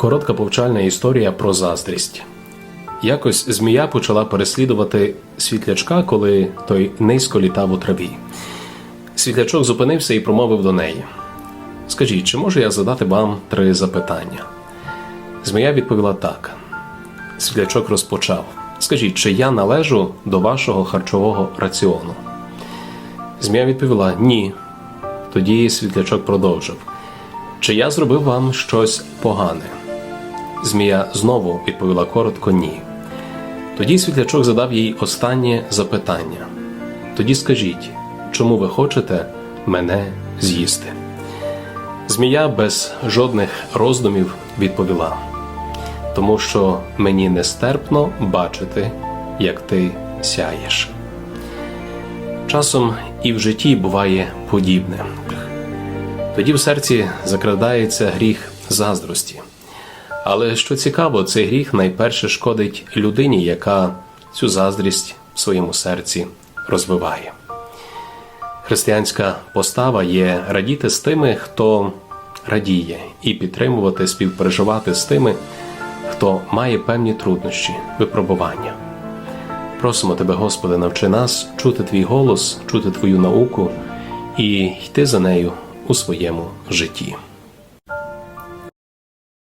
Коротка повчальна історія про заздрість. Якось змія почала переслідувати світлячка, коли той низько літав у траві. Світлячок зупинився і промовив до неї: Скажіть, чи можу я задати вам три запитання? Змія відповіла так. Світлячок розпочав: Скажіть, чи я належу до вашого харчового раціону? Змія відповіла ні. Тоді світлячок продовжив: Чи я зробив вам щось погане? Змія знову відповіла коротко ні. Тоді світлячок задав їй останнє запитання. Тоді скажіть, чому ви хочете мене з'їсти? Змія без жодних роздумів відповіла: тому що мені нестерпно бачити, як ти сяєш. Часом і в житті буває подібне. Тоді в серці закрадається гріх заздрості. Але що цікаво, цей гріх найперше шкодить людині, яка цю заздрість в своєму серці розвиває. Християнська постава є радіти з тими, хто радіє, і підтримувати, співпереживати з тими, хто має певні труднощі, випробування. Просимо Тебе, Господи, навчи нас чути Твій голос, чути Твою науку і йти за нею у своєму житті.